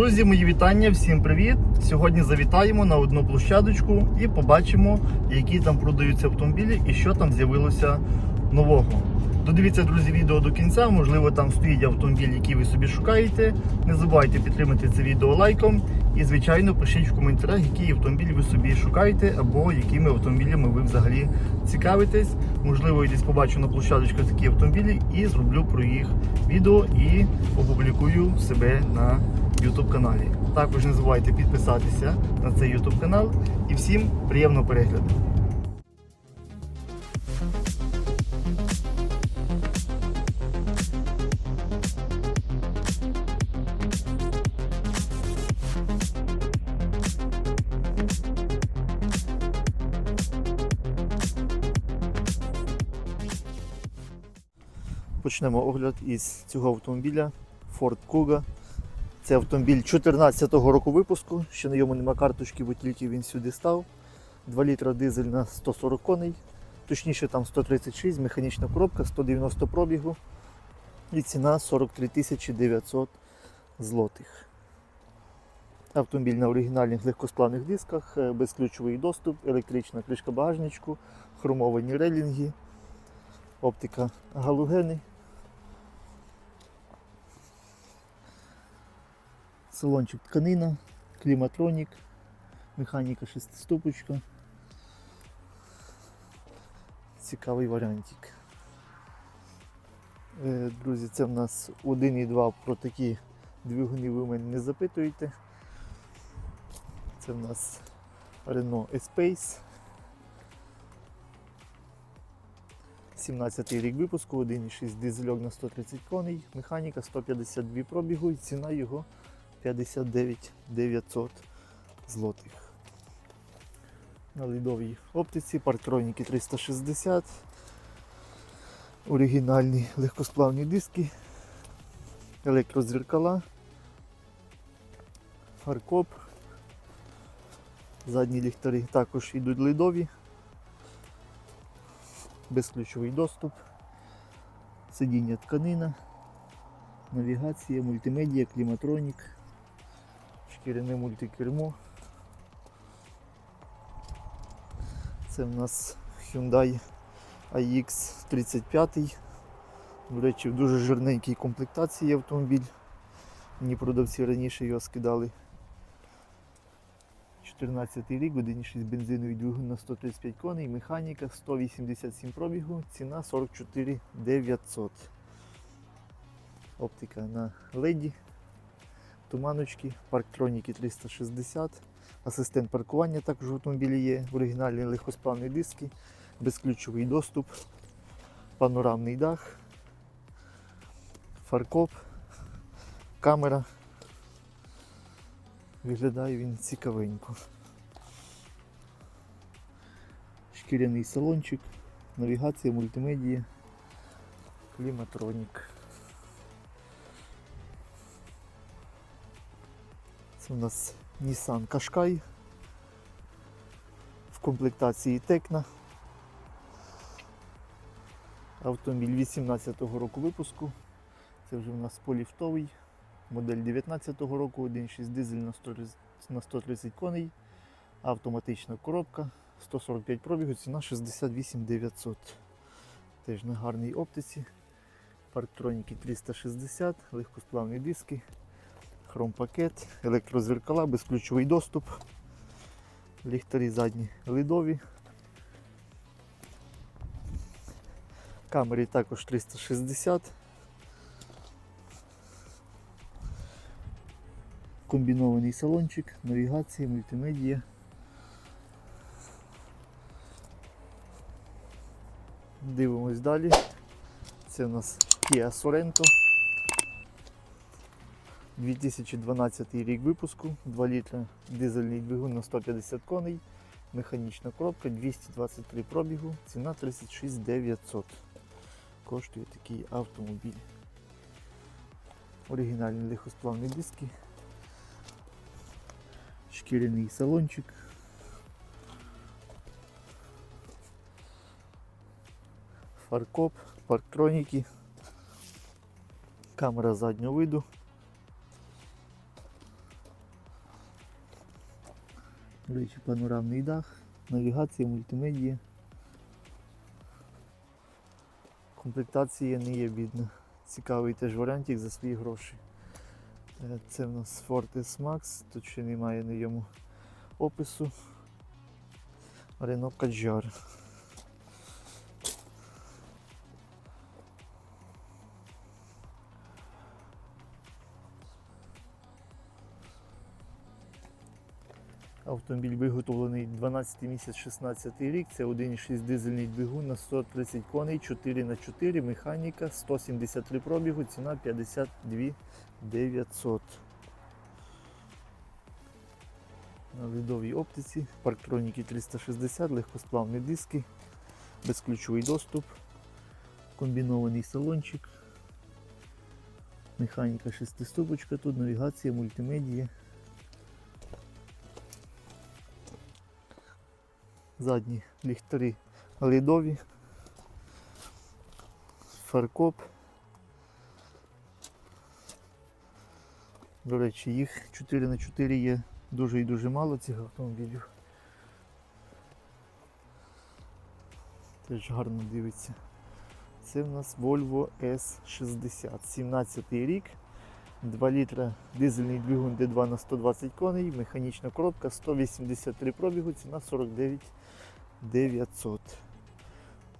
Друзі, мої вітання, всім привіт! Сьогодні завітаємо на одну площадочку і побачимо, які там продаються автомобілі і що там з'явилося нового. Додивіться, друзі, відео до кінця. Можливо, там стоїть автомобіль, який ви собі шукаєте. Не забувайте підтримати це відео лайком. І, звичайно, пишіть в коментарях, який автомобіль ви собі шукаєте, або якими автомобілями ви взагалі цікавитесь. Можливо, я десь побачу на площадочках такі автомобілі і зроблю про їх відео і опублікую себе на YouTube каналі. Також не забувайте підписатися на цей YouTube канал і всім приємного перегляду. Почнемо огляд із цього автомобіля Ford Kuga. Це автомобіль 2014 року випуску, ще на ньому нема карточки, бо тільки він сюди став. 2 літра дизель на 140 коней, точніше там 136, механічна коробка, 190 пробігу і ціна 43 900 злотих. Автомобіль на оригінальних легкосплавних дисках, е, безключовий доступ, електрична кришка багажничку, хромовані релінги, оптика галогени. Салончик тканина, кліматронік, механіка шестиступочка. Цікавий варіантик. Е, Друзі, це в нас 1,2 про такі двигуни ви мене не запитуєте. Це в нас Renault Espace. 17 рік випуску, 1,6 дизельок на 130 коней, механіка 152 пробігу і ціна його 59 900 злотих. На лідовій оптиці, парктроніки 360, оригінальні легкосплавні диски, електрозеркала, фаркоп, задні ліхтарі також йдуть лідові, безключовий доступ, сидіння тканина, навігація, мультимедіа, кліматронік шкіряне мультикермо. Це в нас Hyundai iX 35. До речі, в дуже жирненькій комплектації автомобіль. Мені продавці раніше його скидали. 14 рік, 1,6 бензиновий двигун на 135 коней, механіка 187 пробігу, ціна 44 900. Оптика на леді туманочки, парктроніки 360, асистент паркування також в автомобілі є, оригінальні легкосплавні диски, безключовий доступ, панорамний дах, фаркоп, камера. Виглядає він цікавенько. Шкіряний салончик, навігація, мультимедія, кліматронік. У нас Nissan Qashqai в комплектації Tecna. Автомобіль 18-го року випуску. Це вже у нас поліфтовий. Модель 19-го року, 1.6 дизель на 130 на 130 коней. Автоматична коробка, 145 пробігу, ціна 68 900. Теж на гарній оптиці. Парктроніки 360, легкосплавні диски хромпакет, електрозеркала, безключовий доступ, ліхтарі задні лідові. Камері також 360. Комбінований салончик, навігація, мультимедія. Дивимось далі. Це у нас Kia Sorento. 2012 рік випуску, 2 літра дизельний двигун на 150 коней, механічна коробка, 223 пробігу, ціна 36 900. Коштує такий автомобіль. Оригінальні легкосплавні диски, шкіряний салончик. Фаркоп, парктроніки, камера заднього виду. До речі, панорамний дах, навігація, мультимедія. Комплектація не є бідна. Цікавий теж варіантик за свої гроші. Е, Це в нас Fortis Max, тут ще немає на йому опису. Renault Kadjar. Автомобіль виготовлений 12 місяць 16 рік. Це 1,6 дизельний двигун на 130 коней, 4 на 4 механіка, 173 пробігу, ціна 52 900. На ледовій оптиці, парктроніки 360, легкосплавні диски, безключовий доступ, комбінований салончик, механіка шестиступочка, тут навігація, мультимедія. Задні ліхтарі ледові, фаркоп. До речі, їх 4 на 4 є дуже і дуже мало цих автомобілів. Теж гарно дивиться. Це в нас Volvo S60, 17 рік, 2 літра дизельний двигун D2 на 120 коней, механічна коробка, 183 пробігу, ціна 49 900.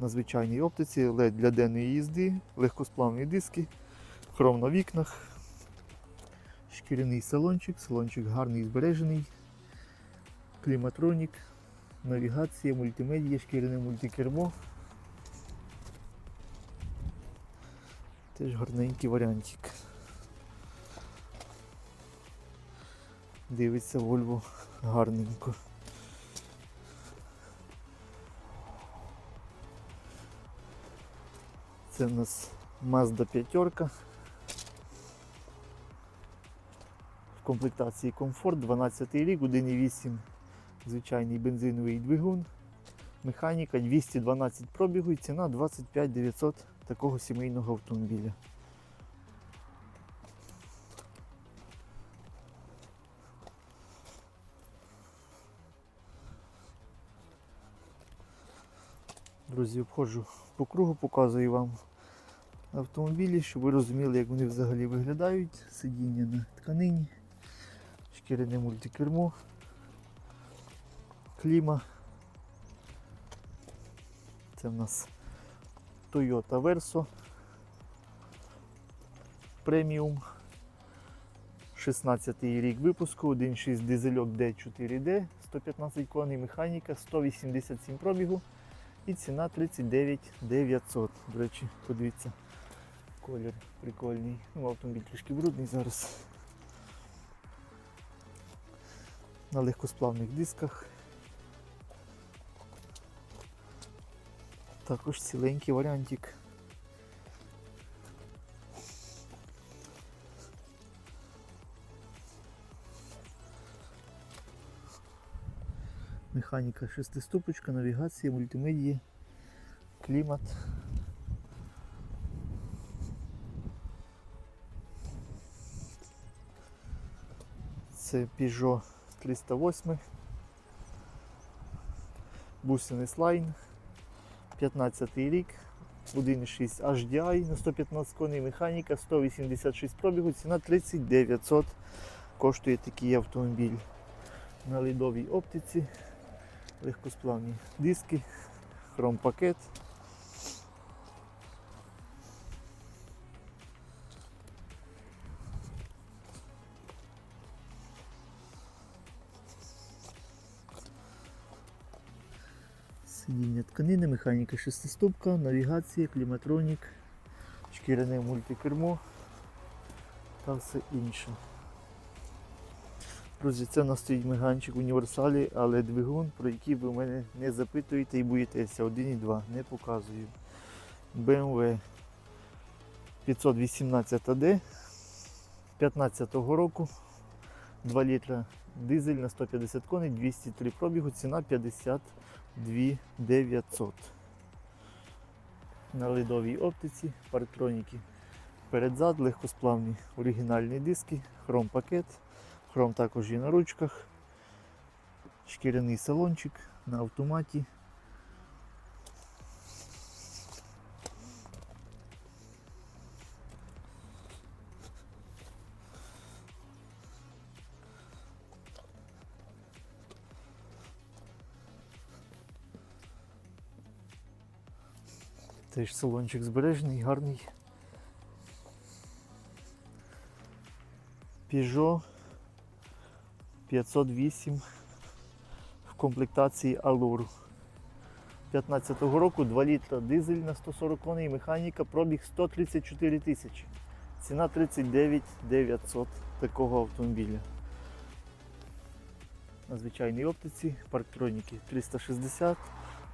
На звичайній оптиці LED для денної їзди, легкосплавні диски, хром на вікнах, шкіряний салончик, салончик гарний збережений, кліматронік, навігація, мультимедія, шкіряне мультикермо. Теж гарненький варіантик. Дивиться Volvo гарненько. Це у нас Mazda 5. В комплектації комфорт, 12 рік, 1,8 звичайний бензиновий двигун. Механіка 212 пробігу і ціна 25 900 такого сімейного автомобіля. Друзі, обходжу по кругу, показую вам автомобілі, щоб ви розуміли, як вони взагалі виглядають. Сидіння на тканині, шкіряне мультикермо, кліма. Це в нас Toyota Verso Premium. 16 рік випуску, 1.6 дизельок D4D, 115 коней, механіка, 187 пробігу і ціна 39 900. До речі, подивіться, колір прикольний. Ну, автомобіль трішки брудний зараз. На легкосплавних дисках. Також ціленький варіантик. Механіка шестиступочка, навігація, мультимедія, клімат. Це Peugeot 308. Бусини слайн. 15 рік. 1.6 HDI на 115 коней механіка, 186 пробігу, ціна 3900 коштує такий автомобіль. На лідовій оптиці, легкосплавні диски, хром-пакет. Сидіння тканини, механіка шестиступка, навігація, кліматронік, шкіряне мультикермо та все інше. Друзі, це у нас стоїть меганчик універсалі, але двигун, про який ви мене не запитуєте і боїтеся. 1,2 не показую. BMW 518 AD 15 року. 2 літра дизель на 150 коней, 203 пробігу, ціна 52 900. На ледовій оптиці, парктроніки передзад, легкосплавні оригінальні диски, хром пакет. Хром також є на ручках. Шкіряний салончик на автоматі. Теж салончик збережений, гарний. Peugeot 508 в комплектації Allure. 15-го року 2 літра дизель на 140 коней, механіка, пробіг 134 тисячі. Ціна 39 900 такого автомобіля. На звичайній оптиці, парктроніки 360,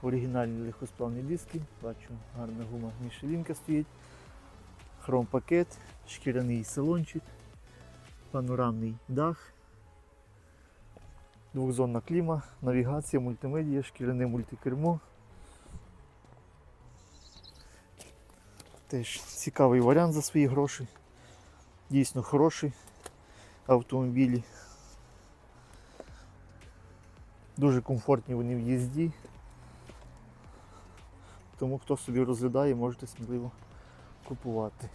оригінальні легкосплавні диски, бачу, гарна гума Мішелінка стоїть, хром пакет, шкіряний салончик, панорамний дах, двохзонна кліма, навігація, мультимедія, шкіряне мультикермо. Теж цікавий варіант за свої гроші. Дійсно хороші автомобілі. Дуже комфортні вони в їзді. Тому хто собі розглядає, можете сміливо купувати.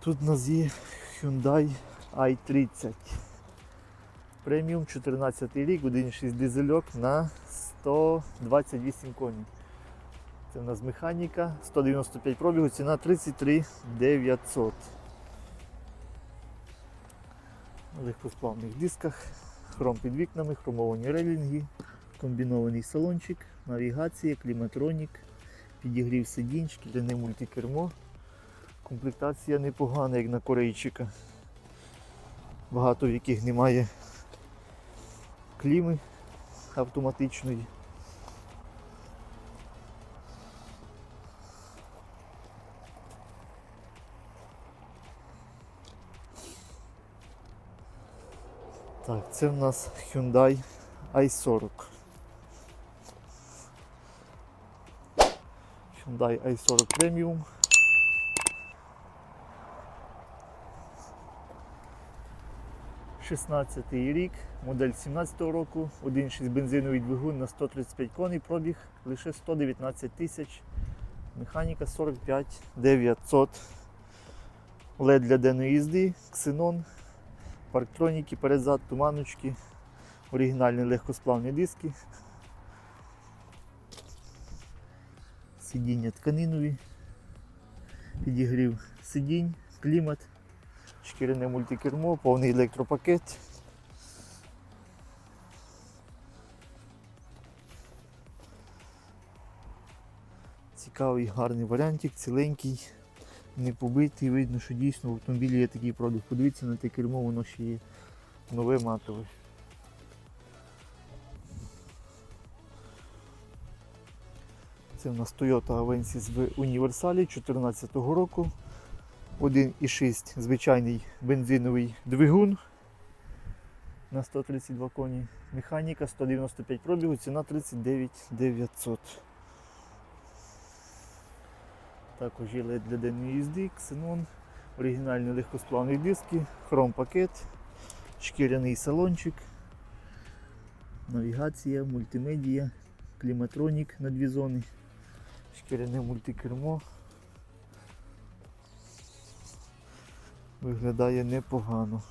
Тут у нас є Hyundai i30. Преміум 14 рік, 1.6 дизельок на 128 коней. Це в нас механіка, 195 пробігу, ціна 33 900. На легкосплавних дисках, хром під вікнами, хромовані релінги, комбінований салончик, навігація, кліматронік, підігрів сидінь, шкіряне мультикермо. Комплектація непогана, як на корейчика. Багато в яких немає кліми автоматичної. Так, це в нас Hyundai i40. Hyundai i40 Premium. Шістнадцятий рік, модель 17-го року, 1.6 бензиновий двигун на 135 коней, пробіг лише 119 тисяч, механіка 45 900, LED для денної їзди, ксенон, парктроніки, передзад, туманочки, оригінальні легкосплавні диски, сидіння тканинові, підігрів сидінь, клімат, шкіряне мультикермо, повний електропакет. Цікавий, гарний варіантик, ціленький, не побитий, видно, що дійсно в автомобілі є такий продукт. Подивіться на те кермо, воно ще є нове матове. Це в нас Toyota Avensis в універсалі 2014 року. 1,6 звичайний бензиновий двигун на 132 коні. Механіка 195 пробігу, ціна 39 900. Також є для денної їзди, ксенон, оригінальні легкосплавні диски, хром пакет, шкіряний салончик, навігація, мультимедія, кліматронік на дві зони, шкіряне мультикермо. Виглядає непогано.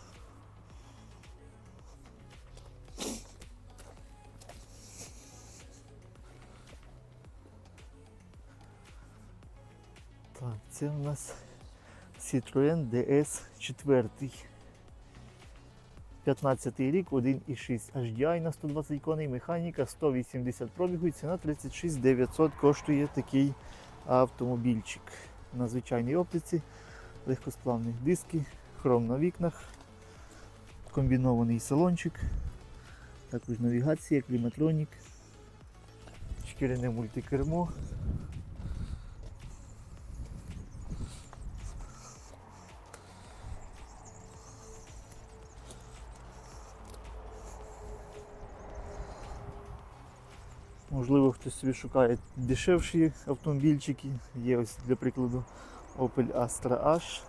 Так, це у нас Citroën DS 4. 15 рік, 1,6 HDI на 120 коней, механіка 180 пробігу і ціна 36 900 коштує такий автомобільчик. На звичайній оптиці, легкосплавні диски, хром на вікнах, комбінований салончик, також навігація, кліматронік, шкіряне мультикермо. Можливо, хтось собі шукає дешевші автомобільчики. Є ось для прикладу Opel Astra H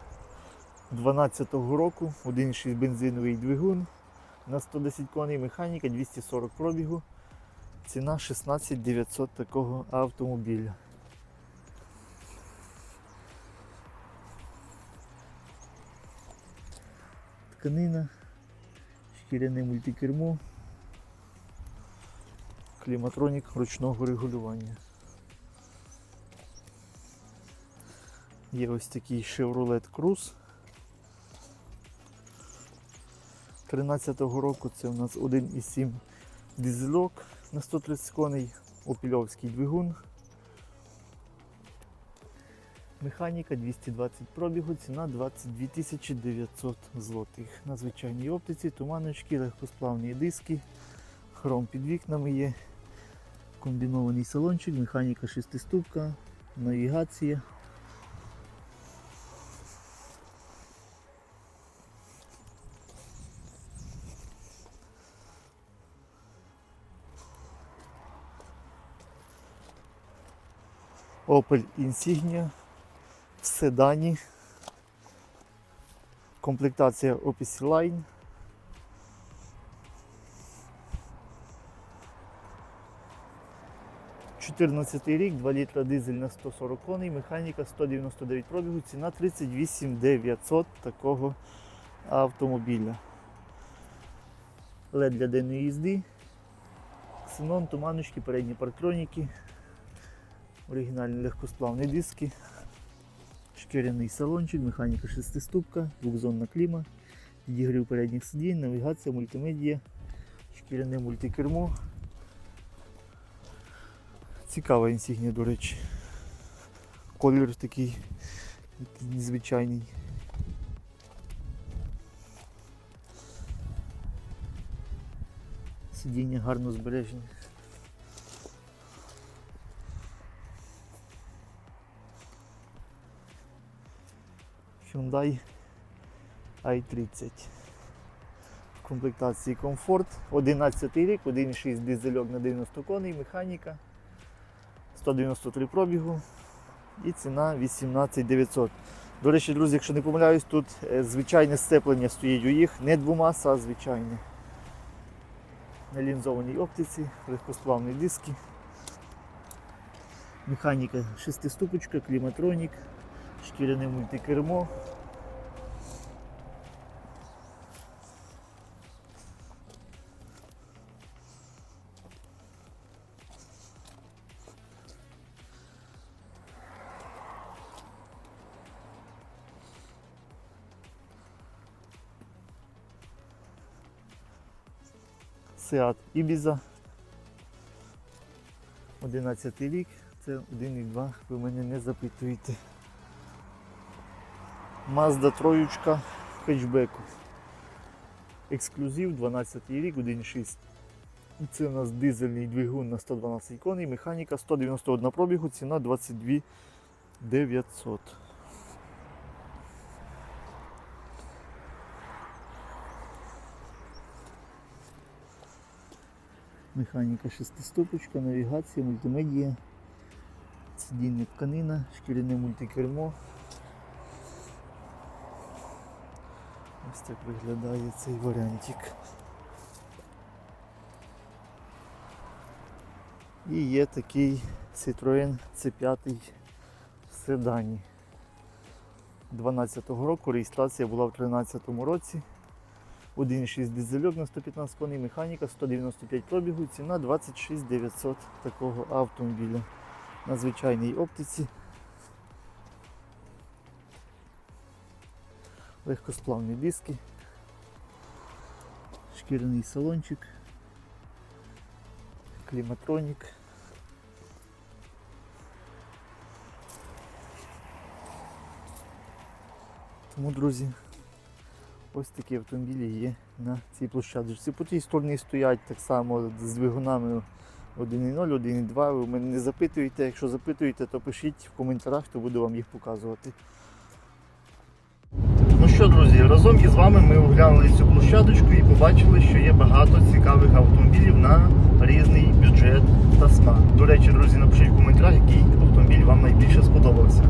12-го року, 1,6 бензиновий двигун, на 110 коней, механіка 240 пробігу. Ціна 16 900 такого автомобіля. Тканина, шкіряне мультикермо, кліматронік ручного регулювання. Є ось такий Chevrolet Cruze 13-го року. Це у нас 1,7 дизельок на 130 коней, опільовський двигун. Механіка 220 пробігу, ціна 22 900 злотих. На звичайній оптиці, туманочки, легкосплавні диски, хром під вікнами є, комбінований салончик, механіка шестиступка, навігація. Opel Insignia в седані. Комплектація Opus Line. Чотирнадцятий рік, 2 літра дизель на 140 коней, механіка 199 пробігу, ціна 38 900 такого автомобіля. LED для денної їзди, ксенон, туманочки, передні парктроніки, оригінальні легкосплавні диски, шкіряний салончик, механіка шестиступка, двохзонна кліма, підігрів передніх сидінь, навігація, мультимедія, шкіряне мультикермо. Цікава інсігнія, до речі. Колір такий незвичайний. Сидіння гарно збережені. Hyundai i30. В комплектації комфорт. 11 рік, 1,6 дизельок на 90 коней, механіка. 193 пробігу і ціна 18 900. До речі, друзі, якщо не помиляюсь, тут е, звичайне сцеплення стоїть у їх, не двома, а звичайне. На лінзованій оптиці, легкосплавні диски. Механіка шестиступочка, кліматронік, шкіряне мультикермо. Seat Ibiza. 11 рік, це 1,2, ви мене не запитуєте. Mazda троючка хетчбеку. Ексклюзив 12 рік, 1,6. Це у нас дизельний двигун на 112 коней, механіка 191 пробігу, ціна 22 900. Механіка шестиступочка, навігація, мультимедія, сидіння тканина, шкіряне мультикермо. Ось так виглядає цей варіантик. І є такий Citroën C5 в седані. 12-го року реєстрація була в 13-му році. 1,6 дизельок на 115 коней, механіка, 195 пробігу, ціна 26 900 такого автомобіля на звичайній оптиці. Легкосплавні диски, шкіряний салончик, кліматронік. Тому, друзі, ось такі автомобілі є на цій площадці. По тій стороні стоять так само з двигунами 1.0, 1.2. Ви мене не запитуєте. Якщо запитуєте, то пишіть в коментарях, то буду вам їх показувати. Що, друзі, разом із вами ми оглянули цю площадочку і побачили, що є багато цікавих автомобілів на різний бюджет та смак. До речі, друзі, напишіть в коментарях, який автомобіль вам найбільше сподобався.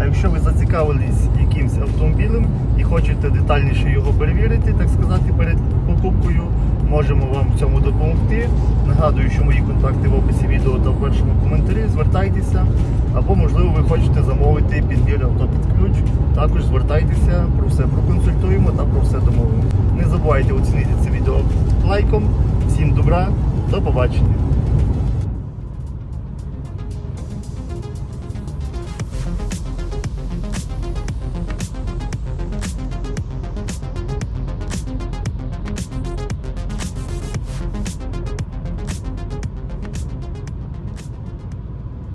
А якщо ви зацікавились якимсь автомобілем і хочете детальніше його перевірити, так сказати, перед покупкою, можемо вам в цьому допомогти. Нагадую, що мої контакти в описі відео та в першому коментарі. Звертайтеся. Або, можливо, ви хочете замовити підбір авто під ключ. Також звертайтеся, про все проконсультуємо та про все домовимо. Не забувайте оцінити це відео лайком. Всім добра, до побачення.